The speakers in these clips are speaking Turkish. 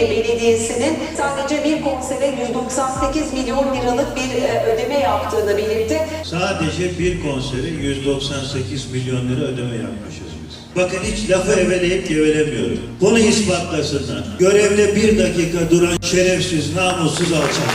Büyükşehir Belediyesi'nin sadece bir konsere 198 milyon liralık bir e, ödeme yaptığını belirtti. Sadece bir konsere 198 milyon lira ödeme yapmışız. Bakın hiç lafı eveleyip gevelemiyorum. Bunu ispatlasınlar. Görevde bir dakika duran şerefsiz, namussuz alçak.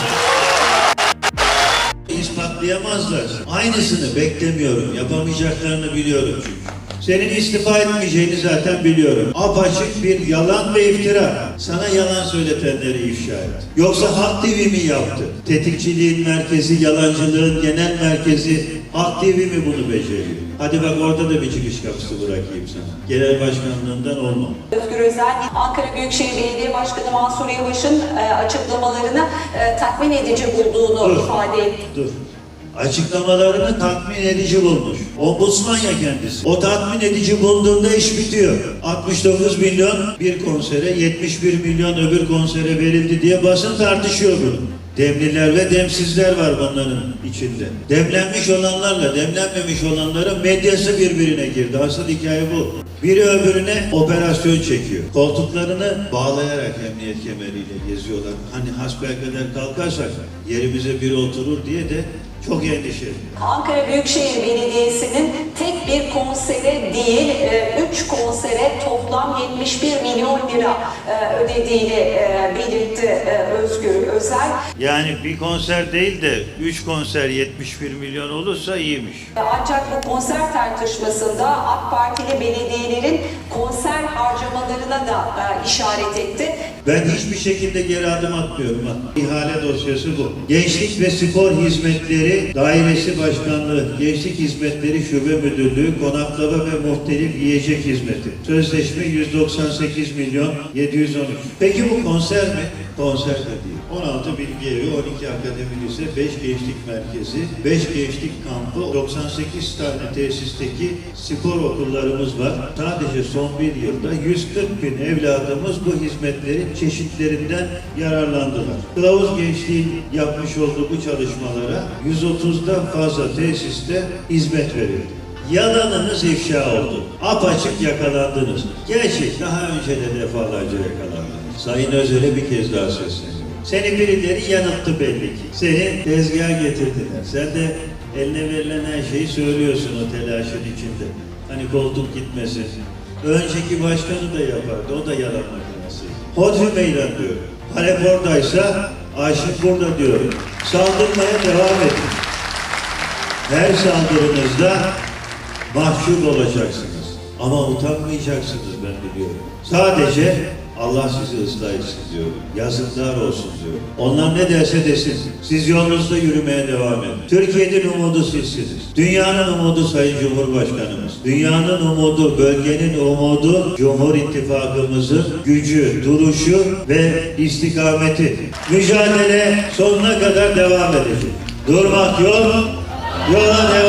İspatlayamazlar. Aynısını beklemiyorum. Yapamayacaklarını biliyorum çünkü. Senin istifa etmeyeceğini zaten biliyorum. Apaçık bir yalan ve iftira. Sana yalan söyletenleri ifşa et. Yoksa Halk TV mi yaptı? Tetikçiliğin merkezi, yalancılığın genel merkezi Halk TV mi bunu beceriyor? Hadi bak orada da bir çıkış kapısı bırakayım sana. Genel başkanlığından olma. Özgür Özel, Ankara Büyükşehir Belediye Başkanı Mansur Yavaş'ın e, açıklamalarını e, tatmin edici bulduğunu Dur. ifade etti. Dur. Açıklamalarını tatmin edici bulmuş. Ombudsman ya kendisi. O tatmin edici bulduğunda iş bitiyor. 69 milyon bir konsere, 71 milyon öbür konsere verildi diye basın tartışıyor bunu. Demliler ve demsizler var bunların içinde. Demlenmiş olanlarla demlenmemiş olanların medyası birbirine girdi. Asıl hikaye bu. Biri öbürüne operasyon çekiyor. Koltuklarını bağlayarak emniyet kemeriyle geziyorlar. Hani hasbelkader kalkarsak yerimize biri oturur diye de çok endişeli. Ankara Büyükşehir Belediyesi'nin tek bir konsere değil, e, üç konsere toplam 71 milyon lira e, ödediğini e, belirtti e, Özgür Özel. Yani bir konser değil de 3 konser 71 milyon olursa iyiymiş. Ancak bu konser tartışmasında AK Partili belediyelerin konser harcamalarına da e, işaret etti. Ben hiçbir şekilde geri adım atmıyorum. İhale dosyası bu. Gençlik ve Spor Hizmetleri Dairesi Başkanlığı, Gençlik Hizmetleri Şube Müdürlüğü, Konaklama ve Muhtelif Yiyecek Hizmeti. Sözleşme 198 milyon 713. Peki bu konser mi? Konser de değil. 16 bilgi evi, 12 akademi lise, 5 gençlik merkezi, 5 gençlik kampı, 98 tane tesisteki spor okullarımız var. Sadece son bir yılda 140 bin evladımız bu hizmetlerin çeşitlerinden yararlandılar. Kılavuz Gençliğin yapmış olduğu bu çalışmalara 130'dan fazla tesiste hizmet verildi. Yalanınız ifşa oldu. Apaçık yakalandınız. Gerçi daha önce de defalarca yakalandınız. Sayın Özel'e bir kez daha sesleniyorum. Seni birileri yanılttı belli ki. Seni tezgaha getirdiler. Sen de eline verilen her şeyi söylüyorsun o telaşın içinde. Hani koltuk gitmesin. Önceki başkanı da yapardı. O da yalan makinesi. Hodri meydan diyor. Halep oradaysa Aşık burada diyor. Saldırmaya devam edin. Her saldırınızda mahcup olacaksınız. Ama utanmayacaksınız ben biliyorum. Sadece Allah sizi ıslah etsin diyorum. Yazıklar olsun diyorum. Onlar ne derse desin. Siz yolunuzda yürümeye devam edin. Türkiye'nin umudu sizsiniz. Dünyanın umudu Sayın Cumhurbaşkanımız. Dünyanın umudu, bölgenin umudu Cumhur İttifakımızın gücü, duruşu ve istikameti. Mücadele sonuna kadar devam edecek. Durmak yok, yola devam.